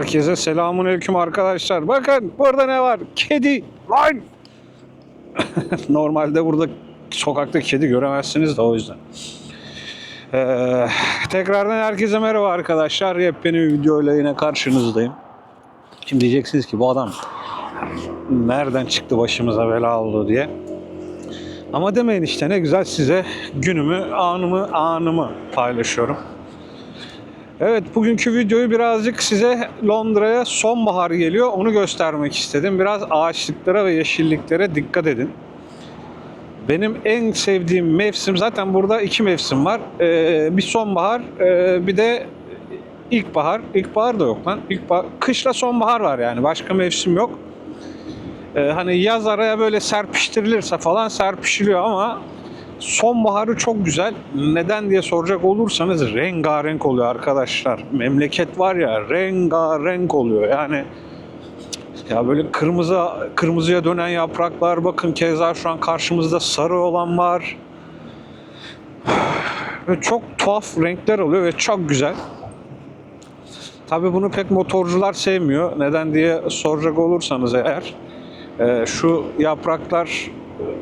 Herkese selamun aleyküm arkadaşlar. Bakın burada ne var? Kedi. Lan! Normalde burada sokakta kedi göremezsiniz de o yüzden. Ee, tekrardan herkese merhaba arkadaşlar. Yepyeni bir videoyla yine karşınızdayım. Şimdi diyeceksiniz ki bu adam nereden çıktı başımıza bela oldu diye. Ama demeyin işte ne güzel size günümü, anımı, anımı paylaşıyorum. Evet bugünkü videoyu birazcık size Londra'ya sonbahar geliyor onu göstermek istedim. Biraz ağaçlıklara ve yeşilliklere dikkat edin. Benim en sevdiğim mevsim zaten burada iki mevsim var. Ee, bir sonbahar ee, bir de ilkbahar. İlkbahar da yok lan. İlkbahar, kışla sonbahar var yani başka mevsim yok. Ee, hani yaz araya böyle serpiştirilirse falan serpişiliyor ama sonbaharı çok güzel. Neden diye soracak olursanız rengarenk oluyor arkadaşlar. Memleket var ya rengarenk oluyor. Yani ya böyle kırmızı kırmızıya dönen yapraklar bakın keza şu an karşımızda sarı olan var. Ve çok tuhaf renkler oluyor ve çok güzel. Tabii bunu pek motorcular sevmiyor. Neden diye soracak olursanız eğer e, şu yapraklar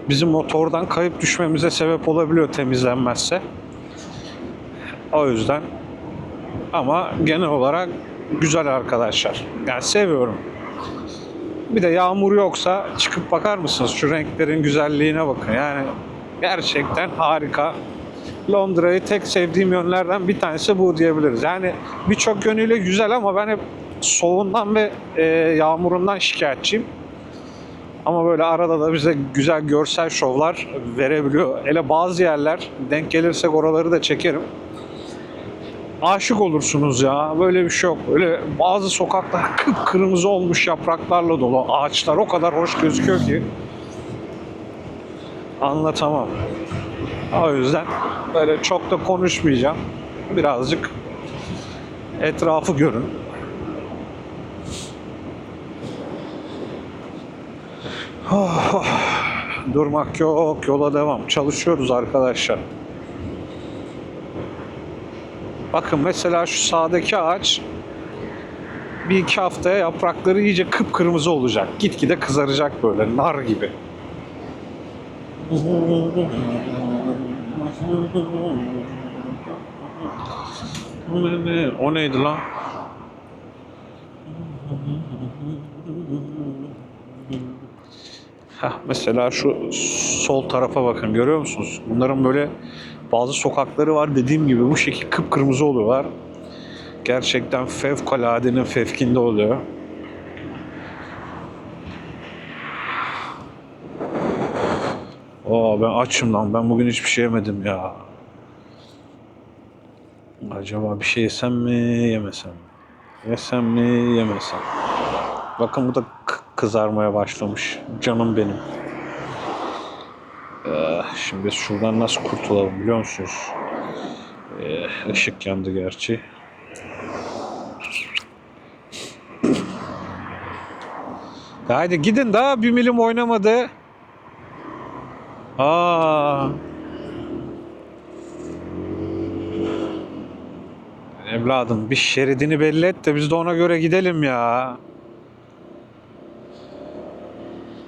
bizim motordan kayıp düşmemize sebep olabiliyor temizlenmezse. O yüzden ama genel olarak güzel arkadaşlar. Yani seviyorum. Bir de yağmur yoksa çıkıp bakar mısınız şu renklerin güzelliğine bakın. Yani gerçekten harika. Londra'yı tek sevdiğim yönlerden bir tanesi bu diyebiliriz. Yani birçok yönüyle güzel ama ben hep soğuğundan ve e, yağmurundan şikayetçiyim. Ama böyle arada da bize güzel görsel şovlar verebiliyor. Hele bazı yerler denk gelirsek oraları da çekerim. Aşık olursunuz ya. Böyle bir şey yok. Böyle bazı sokaklar kıpkırmızı olmuş yapraklarla dolu. Ağaçlar o kadar hoş gözüküyor ki. Anlatamam. O yüzden böyle çok da konuşmayacağım. Birazcık etrafı görün. Oh, oh. Durmak yok, yola devam. Çalışıyoruz arkadaşlar. Bakın mesela şu sağdaki ağaç bir iki haftaya yaprakları iyice kıpkırmızı olacak. Gitgide kızaracak böyle nar gibi. O neydi lan? Heh, mesela şu sol tarafa bakın görüyor musunuz? Bunların böyle bazı sokakları var dediğim gibi bu şekil kıpkırmızı oluyorlar. Gerçekten fevkaladenin fevkinde oluyor. Aa ben açım lan. Ben bugün hiçbir şey yemedim ya. Acaba bir şey yesem mi, yemesem mi? Yesem mi, yemesem? Bakın bu da kızarmaya başlamış. Canım benim. Ee, şimdi şuradan nasıl kurtulalım biliyor musunuz? Ee, ışık yandı gerçi. Haydi gidin daha bir milim oynamadı. Aa. Evladım bir şeridini belli et de biz de ona göre gidelim ya.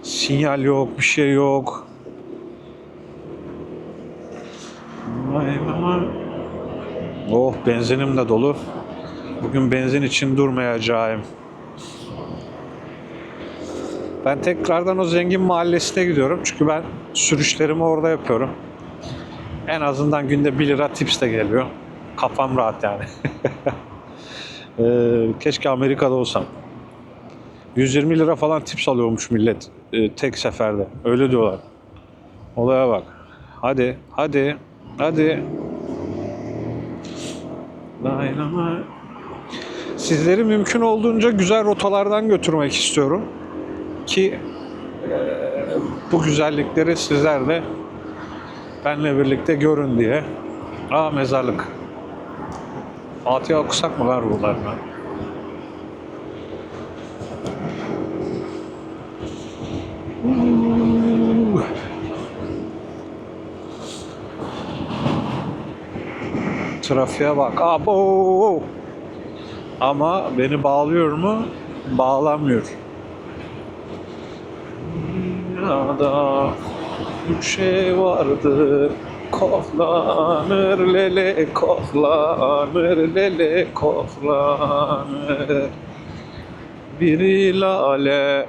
Sinyal yok, bir şey yok. Oh benzinim de dolu. Bugün benzin için durmayacağım. Ben tekrardan o zengin mahallesine gidiyorum. Çünkü ben sürüşlerimi orada yapıyorum. En azından günde 1 lira tips de geliyor. Kafam rahat yani. Ee, keşke Amerika'da olsam. 120 lira falan tips alıyormuş millet e, tek seferde. Öyle diyorlar. Olaya bak. Hadi, hadi, hadi. Lay. Sizleri mümkün olduğunca güzel rotalardan götürmek istiyorum. Ki e, bu güzellikleri sizler de benle birlikte görün diye. Aa mezarlık. Fatiha okusak mı var buralarına? Trafiğe bak. Abo. Ama beni bağlıyor mu? Bağlamıyor. Dünyada üç şey vardır. Koklanır lele koklanır lele koklanır. Biri lale,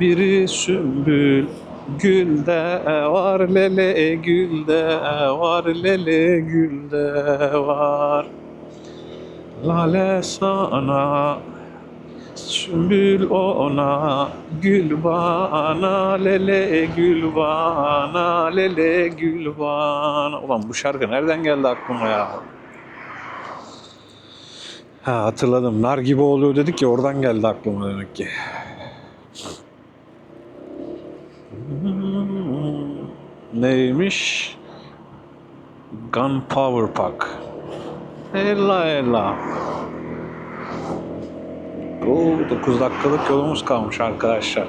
biri sümbül, gülde var lele gülde var lele gülde var. Lale sana, sümbül ona, gül bana, lele gül bana, lele gül bana. Ulan bu şarkı nereden geldi aklıma ya? Ha hatırladım. Nar gibi oluyor dedik ya oradan geldi aklıma demek ki. Neymiş? Gunpowder Pack. Ella ella. Oo, 9 dakikalık yolumuz kalmış arkadaşlar.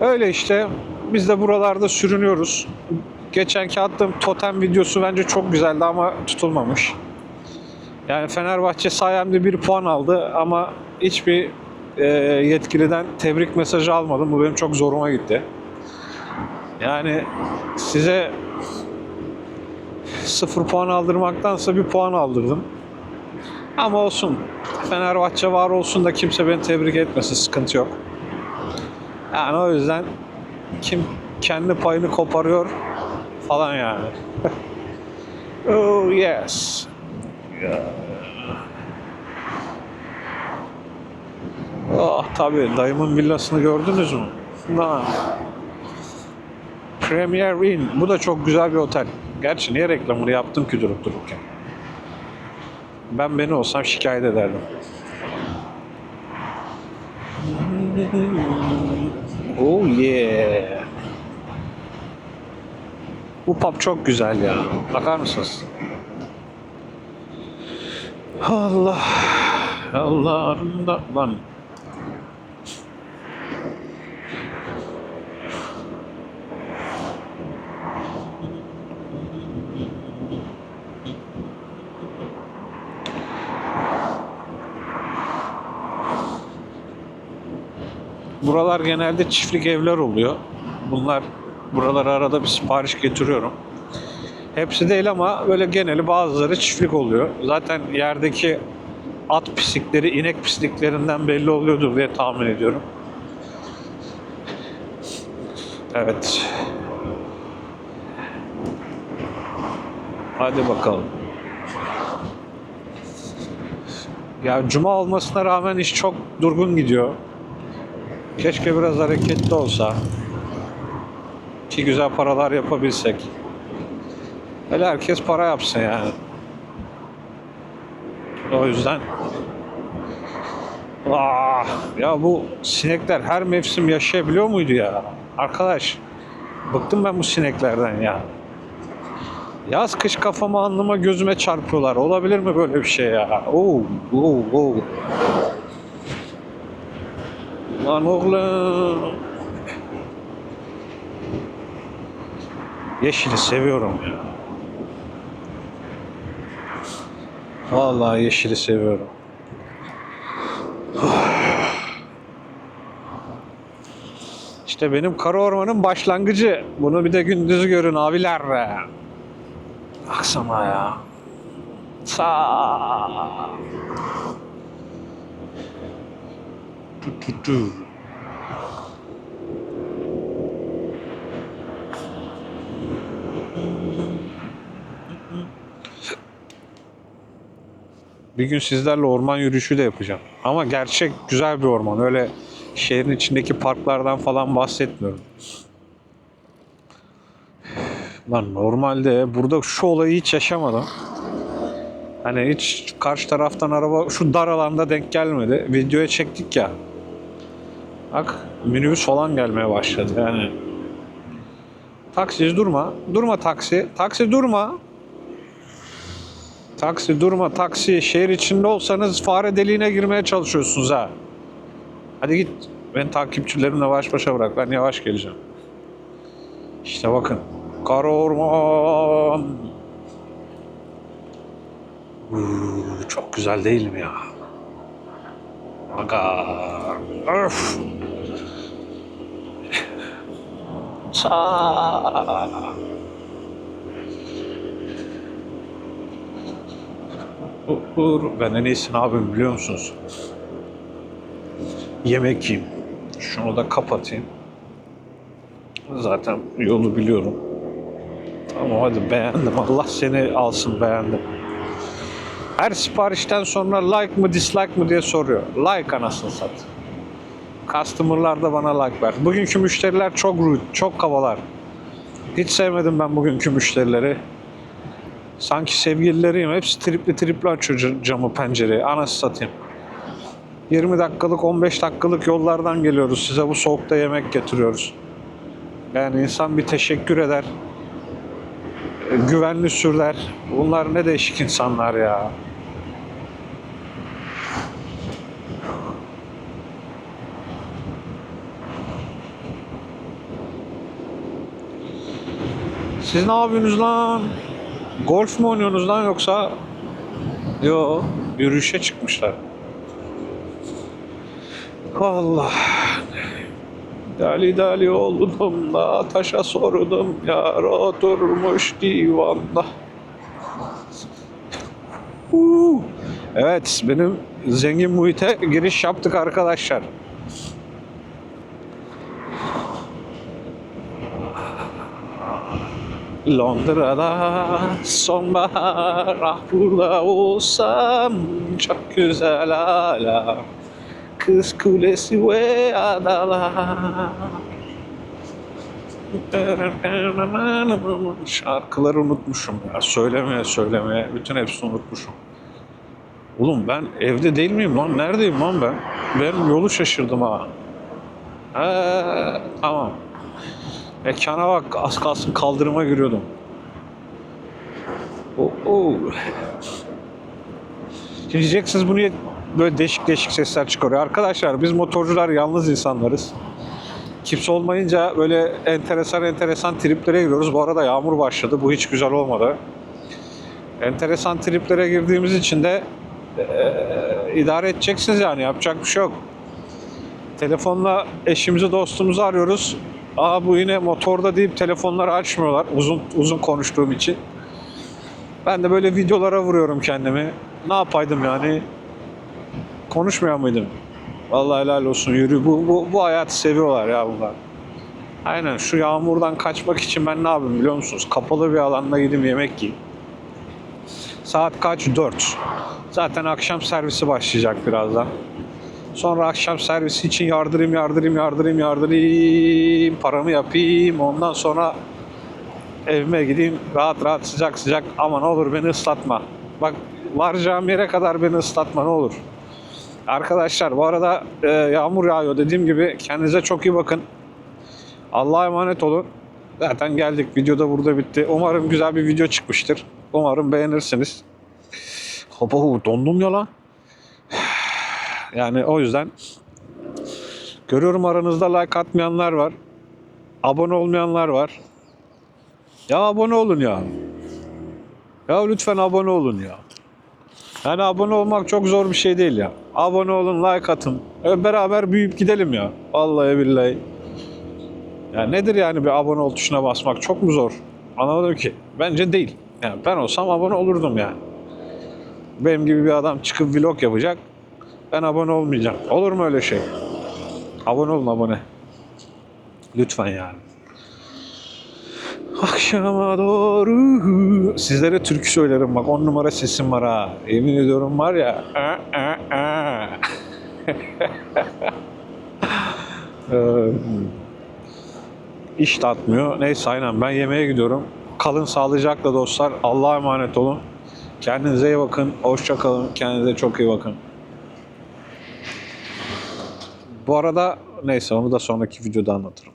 Öyle işte. Biz de buralarda sürünüyoruz. Geçenki attığım totem videosu bence çok güzeldi ama tutulmamış. Yani Fenerbahçe sayemde bir puan aldı ama hiçbir e, yetkiliden tebrik mesajı almadım. Bu benim çok zoruma gitti. Yani size sıfır puan aldırmaktansa bir puan aldırdım. Ama olsun. Fenerbahçe var olsun da kimse beni tebrik etmesin. Sıkıntı yok. Yani o yüzden kim kendi payını koparıyor falan yani. oh yes. Oh tabii dayımın villasını gördünüz mü? Lan. Premier Inn. Bu da çok güzel bir otel. Gerçi niye reklamını yaptım ki durup dururken? Ben beni olsam şikayet ederdim. Oh yeah. Bu pub çok güzel ya. Bakar mısınız? Allah. Allah'ında lan. Buralar genelde çiftlik evler oluyor. Bunlar buralara arada bir sipariş getiriyorum. Hepsi değil ama böyle geneli bazıları çiftlik oluyor. Zaten yerdeki at pislikleri, inek pisliklerinden belli oluyordur diye tahmin ediyorum. Evet. Hadi bakalım. Ya cuma olmasına rağmen iş çok durgun gidiyor. Keşke biraz hareketli olsa. Ki güzel paralar yapabilsek. Öyle herkes para yapsın yani. O yüzden Ah, ya bu sinekler her mevsim yaşayabiliyor muydu ya? Arkadaş, bıktım ben bu sineklerden ya. Yaz kış kafama alnıma gözüme çarpıyorlar. Olabilir mi böyle bir şey ya? Oo, oo, oo. Lan oğlum. Yeşili seviyorum ya. Vallahi yeşili seviyorum. İşte benim kara ormanın başlangıcı. Bunu bir de gündüz görün abiler. Baksana ya. Sağ. Tu tu tu. Bir gün sizlerle orman yürüyüşü de yapacağım. Ama gerçek güzel bir orman. Öyle şehrin içindeki parklardan falan bahsetmiyorum. Lan normalde burada şu olayı hiç yaşamadım. Hani hiç karşı taraftan araba şu dar alanda denk gelmedi. Videoya çektik ya. Bak minibüs falan gelmeye başladı yani. Taksi durma. Durma taksi. Taksi durma. Taksi durma taksi. Şehir içinde olsanız fare deliğine girmeye çalışıyorsunuz ha. Hadi git. Ben takipçilerimle baş başa bırak. Ben yavaş geleceğim. İşte bakın. Kara orman. Uuu, çok güzel değil mi ya? Aga. Öf. Sa. Uğur, ben en iyisi ne biliyor musunuz? Yemek yiyeyim. Şunu da kapatayım. Zaten yolu biliyorum. Ama hadi beğendim. Allah seni alsın beğendim. Her siparişten sonra like mı dislike mı diye soruyor. Like anasını sat. Customer'lar da bana like ver. Bugünkü müşteriler çok rude, çok kabalar. Hiç sevmedim ben bugünkü müşterileri. Sanki sevgilileriyim. Hepsi tripli tripli açıyor camı pencereyi. Anası satayım. 20 dakikalık 15 dakikalık yollardan geliyoruz. Size bu soğukta yemek getiriyoruz. Yani insan bir teşekkür eder. E, Güvenli sürler. Bunlar ne değişik insanlar ya. Siz ne yapıyorsunuz lan? Golf mu oynuyorsunuz lan yoksa? Yo, yürüyüşe çıkmışlar. Allah. Dali dali oldum da taşa sordum yar oturmuş divanda. Huu. Evet benim zengin muhite giriş yaptık arkadaşlar. Londra'da sonbahar ah burada olsam çok güzel hala Kız kulesi ve adalar Şarkıları unutmuşum ya söylemeye söylemeye bütün hepsini unutmuşum. Oğlum ben evde değil miyim lan? Neredeyim lan ben? Ben yolu şaşırdım ha. Ee, tamam. Mekana bak az kalsın kaldırıma giriyordum. Oo. oo. Şimdi diyeceksiniz bu niye böyle değişik değişik sesler çıkarıyor. Arkadaşlar biz motorcular yalnız insanlarız. Kimse olmayınca böyle enteresan enteresan triplere giriyoruz. Bu arada yağmur başladı. Bu hiç güzel olmadı. Enteresan triplere girdiğimiz için de eee, idare edeceksiniz yani. Yapacak bir şey yok. Telefonla eşimizi dostumuzu arıyoruz. Aa bu yine motorda deyip telefonları açmıyorlar uzun uzun konuştuğum için. Ben de böyle videolara vuruyorum kendimi. Ne yapaydım yani? Konuşmuyor muydum? Vallahi helal olsun yürü. Bu, bu, bu hayatı seviyorlar ya bunlar. Aynen şu yağmurdan kaçmak için ben ne yapayım biliyor musunuz? Kapalı bir alanda gidip yemek yiyeyim. Saat kaç? 4. Zaten akşam servisi başlayacak birazdan. Sonra akşam servisi için yardırayım, yardırayım, yardırayım, yardırayım. Paramı yapayım. Ondan sonra evime gideyim. Rahat rahat sıcak sıcak. Ama ne olur beni ıslatma. Bak varacağım yere kadar beni ıslatma ne olur. Arkadaşlar bu arada e, yağmur yağıyor. Dediğim gibi kendinize çok iyi bakın. Allah'a emanet olun. Zaten geldik. Video da burada bitti. Umarım güzel bir video çıkmıştır. Umarım beğenirsiniz. Hopa dondum ya lan. Yani o yüzden görüyorum aranızda like atmayanlar var. Abone olmayanlar var. Ya abone olun ya. Ya lütfen abone olun ya. Yani abone olmak çok zor bir şey değil ya. Abone olun, like atın. Öyle beraber büyüyüp gidelim ya. Vallahi billahi. Ya nedir yani bir abone ol tuşuna basmak? Çok mu zor? Anlamadım ki. Bence değil. Yani ben olsam abone olurdum yani. Benim gibi bir adam çıkıp vlog yapacak. Ben abone olmayacağım. Olur mu öyle şey? Abone olun abone. Lütfen yani. Akşama doğru sizlere türkü söylerim bak on numara sesim var ha. Yemin ediyorum var ya. a, a, a. İş de atmıyor. Neyse aynen ben yemeğe gidiyorum. Kalın sağlıcakla dostlar. Allah'a emanet olun. Kendinize iyi bakın. Hoşça kalın. Kendinize çok iyi bakın. Bu arada neyse onu da sonraki videoda anlatırım.